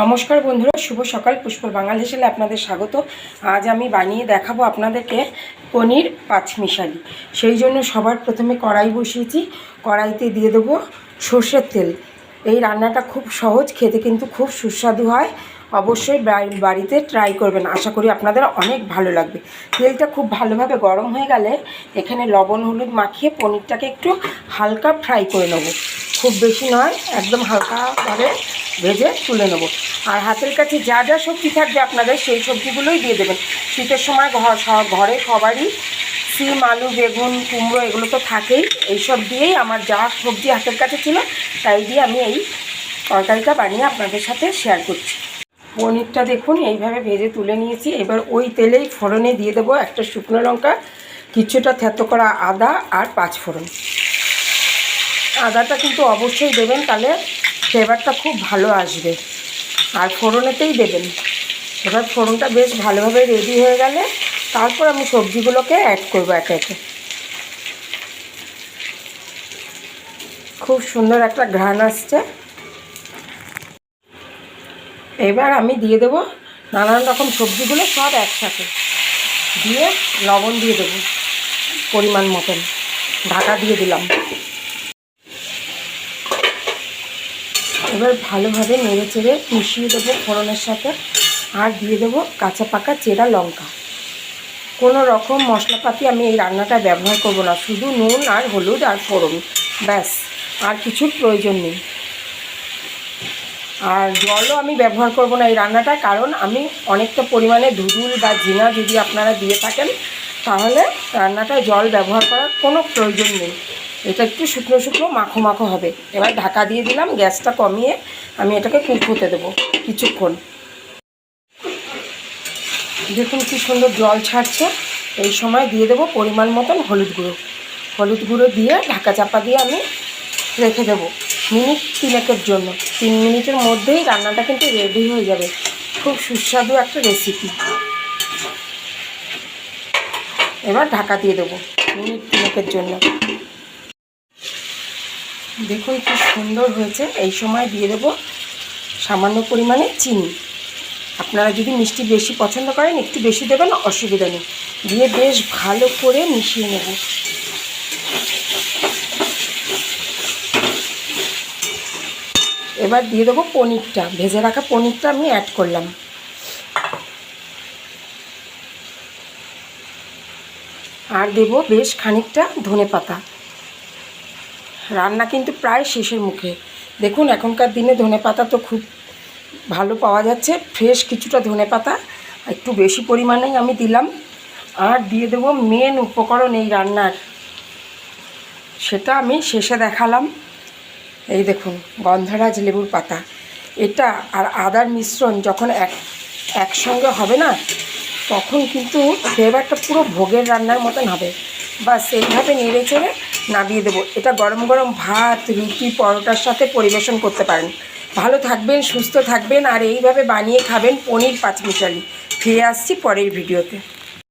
নমস্কার বন্ধুরা, শুভ সকাল। পুষ্পর বাঙাল হিসেবে আপনাদের স্বাগত। আজ আমি বানিয়ে দেখাবো আপনাদেরকে পনির পাঁচমিশালি। সেই জন্য সবার প্রথমে কড়াই বসিয়েছি। কড়াইতে দিয়ে দেবো সর্ষের তেল। এই রান্নাটা খুব সহজ, খেতে কিন্তু খুব সুস্বাদু হয়। অবশ্যই বাড়িতে ট্রাই করবেন। আশা করি আপনাদের অনেক ভালো লাগবে। তেলটা খুব ভালোভাবে গরম হয়ে গেলে এখানে লবণ, হলুদ মাখিয়ে পনিরটাকে একটু হালকা ফ্রাই করে নেব। খুব বেশি নয়, একদম হালকাভাবে ভেজে তুলে নেব। আর হাতের কাছে যা যা সবজি থাকবে আপনাদের সেই সবজিগুলোই দিয়ে দেবেন। শীতের সময় ঘর ঘরে সবারই সিম, আলু, বেগুন, কুমড়ো এগুলো তো থাকেই। এইসব দিয়েই আমার যা সবজি হাতের কাছে ছিল তাই দিয়ে আমি এই তরকারিটা বানিয়ে আপনাদের সাথে শেয়ার করছি। পনিরটা দেখুন, এইভাবে ভেজে তুলে নিয়েছি। এবার ওই তেলেই ফোড়নে দিয়ে দেবো একটা শুকনো লঙ্কা, কিছুটা থেতো করা আদা আর পাঁচ ফোড়ন। আদাটা কিন্তু অবশ্যই দেবেন, তাহলে ফ্লেভারটা খুব ভালো আসবে। আর ফোড়নেতেই দেবেন। এবার ফোড়নটা বেশ ভালোভাবে রেডি হয়ে গেলে তারপর আমি সবজিগুলোকে অ্যাড করব একে একে। খুব সুন্দর একটা ঘ্রাণ আসছে। এবার আমি দিয়ে দেবো নানান রকম সবজিগুলো সব একসাথে। দিয়ে লবণ দিয়ে দেবো পরিমাণ মতন। ঢাকা দিয়ে দিলাম। এবার ভালোভাবে নেড়ে চেড়ে মিশিয়ে দেবো ফোড়নের সাথে। আর দিয়ে দেবো কাঁচা পাকা চেরা লঙ্কা। কোনো রকম মশলাপাতি আমি এই রান্নাটা ব্যবহার করব না। শুধু নুন আর হলুদ আর ফোড়ন। ব্যাস, আর কিছুর প্রয়োজন নেই। আর জলও আমি ব্যবহার করব না এই রান্নাটা, কারণ আমি অনেকটা পরিমাণে ধুদুল বা ঝিঙা যদি আপনারা দিয়ে থাকেন, তাহলে রান্নাটায় জল ব্যবহার করার কোনো প্রয়োজন নেই। এটা একটু শুকনো শুকনো মাখো মাখো হবে। এবার ঢাকা দিয়ে দিলাম, গ্যাসটা কমিয়ে আমি এটাকে কুক হতে দেবো কিছুক্ষণ। দেখুন কি সুন্দর জল ছাড়ছে। এই সময় দিয়ে দেবো পরিমাণ মতন হলুদ গুঁড়ো। হলুদ গুঁড়ো দিয়ে ঢাকা চাপা দিয়ে আমি রেখে দেবো মিনিট তিনেকের জন্য। তিন মিনিটের মধ্যেই রান্নাটা কিন্তু রেডি হয়ে যাবে। খুব সুস্বাদু একটা রেসিপি এবার ঢাকা দিয়ে দেবো মিনিট তিনেকের জন্য। দেখুন কি সুন্দর হয়েছে। এই সময় দিয়ে দেবো সামান্য পরিমাণে চিনি। আপনারা যদি মিষ্টি বেশি পছন্দ করেন, একটু বেশি দেবেন, অসুবিধা নেই। দিয়ে বেশ ভালো করে মিশিয়ে নেব। এবার দিয়ে দেবো পনিরটা। ভেজে রাখা পনিরটা আমি অ্যাড করলাম। আর দেবো বেশ খানিকটা ধনে পাতা রান্না কিন্তু প্রায় শেষের মুখে। দেখুন, এখনকার দিনে ধনে পাতা তো খুব ভালো পাওয়া যাচ্ছে। ফ্রেশ কিছুটা ধনে পাতা, একটু বেশি পরিমাণেই আমি দিলাম। আর দিয়ে দেবো মেন উপকরণ এই রান্নার। সেটা আমি শেষে দেখালাম। এই দেখুন, গন্ধরাজ লেবুর পাতা। এটা আর আদার মিশ্রণ যখন এক, একসঙ্গে হবে না, তখন কিন্তু ফ্লেভারটা পুরো ভোগের রান্নার মতন হবে। বাস, এইভাবে নেড়ে চেড়ে নামিয়ে দেবো। এটা গরম গরম ভাত, রুটি, পরোটার সাথে পরিবেশন করতে পারেন। ভালো থাকবেন, সুস্থ থাকবেন, আর এইভাবে বানিয়ে খাবেন পনির পাঁচমিশালি ফিরে আসছি পরের ভিডিওতে।